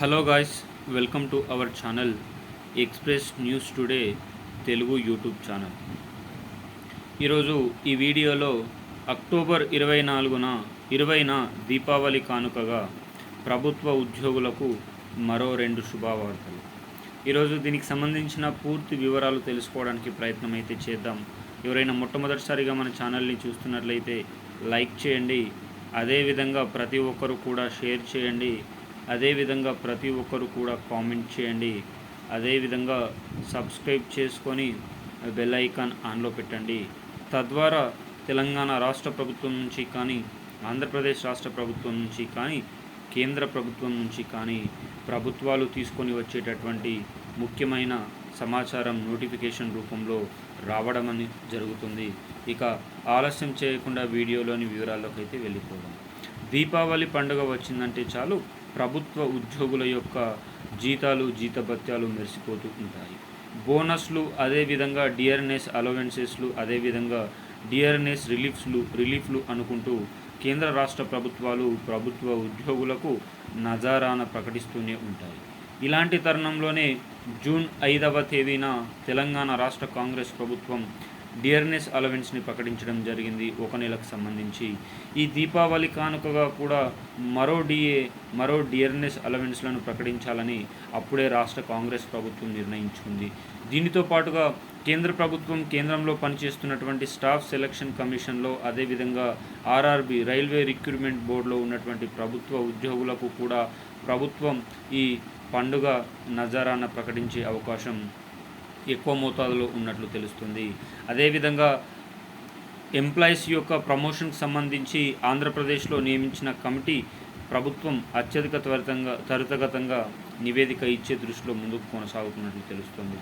Hello guys welcome to our channel express news today Telugu YouTube channel. ఈరోజు ఈ వీడియోలో October ఇరవై నాలుగున ఇరవైన దీపావళి కానుకగా ప్రభుత్వ ఉద్యోగులకు మరో రెండు శుభవార్తలు. ఈరోజు దీనికి సంబంధించిన పూర్తి వివరాలు తెలుసుకోవడానికి ప్రయత్నం అయితే చేద్దాం. ఎవరైనా మొట్టమొదటిసారిగా మన ఛానల్ని చూస్తున్నట్లయితే లైక్ చేయండి. అదేవిధంగా ప్రతి ఒక్కరు కూడా షేర్ చేయండి. అదేవిధంగా ప్రతి ఒక్కరు కూడా కామెంట్ చేయండి. అదేవిధంగా సబ్స్క్రైబ్ చేసుకొని బెల్ ఐకాన్ ఆన్లో పెట్టండి. తద్వారా తెలంగాణ రాష్ట్ర ప్రభుత్వం నుంచి కానీ ఆంధ్రప్రదేశ్ రాష్ట్ర ప్రభుత్వం నుంచి కానీ కేంద్ర ప్రభుత్వం నుంచి కానీ ప్రభుత్వాలు తీసుకొని వచ్చేటటువంటి ముఖ్యమైన సమాచారం నోటిఫికేషన్ రూపంలో రావడం అని జరుగుతుంది. ఇక ఆలస్యం చేయకుండా వీడియోలోని వివరాల్లోకి అయితే వెళ్ళిపోదాం. దీపావళి పండుగ వచ్చిందంటే చాలు ప్రభుత్వ ఉద్యోగుల యొక్క జీతాలు జీతభత్యాలు మెరిసిపోతూ ఉంటాయి. బోనస్లు అదేవిధంగా డిఆర్ఎన్ఎస్ అలవెన్సెస్లు అదేవిధంగా డిఆర్ఎన్ఎస్ రిలీఫ్స్లు రిలీఫ్లు అనుకుంటూ కేంద్ర రాష్ట్ర ప్రభుత్వాలు ప్రభుత్వ ఉద్యోగులకు నజారాన ప్రకటిస్తూనే ఉంటాయి. ఇలాంటి తరుణంలోనే జూన్ ఐదవ తేదీన తెలంగాణ రాష్ట్ర కాంగ్రెస్ ప్రభుత్వం డియర్నెస్ అలవెన్స్ని ప్రకటించడం జరిగింది ఒక నెలకు సంబంధించి. ఈ దీపావళి కానుకగా కూడా మరో డిఏ మరో డియర్నెస్ అలవెన్స్లను ప్రకటించాలని అప్పుడే రాష్ట్ర కాంగ్రెస్ ప్రభుత్వం నిర్ణయించుకుంది. దీనితో పాటుగా కేంద్ర ప్రభుత్వం కేంద్రంలో పనిచేస్తున్నటువంటి స్టాఫ్ సెలక్షన్ కమిషన్లో అదేవిధంగా ఆర్ఆర్బి రైల్వే రిక్రూట్మెంట్ బోర్డులో ఉన్నటువంటి ప్రభుత్వ ఉద్యోగులకు కూడా ప్రభుత్వం ఈ పండుగ నజారాన ప్రకటించే అవకాశం ఎక్కువ మోతాదులో ఉన్నట్లు తెలుస్తుంది. అదేవిధంగా ఎంప్లాయీస్ యొక్క ప్రమోషన్కి సంబంధించి ఆంధ్రప్రదేశ్లో నియమించిన కమిటీ ప్రభుత్వం అత్యధిక త్వరితంగా త్వరితగతంగా నివేదిక ఇచ్చే దృష్టిలో ముందుకు కొనసాగుతున్నట్లు తెలుస్తుంది.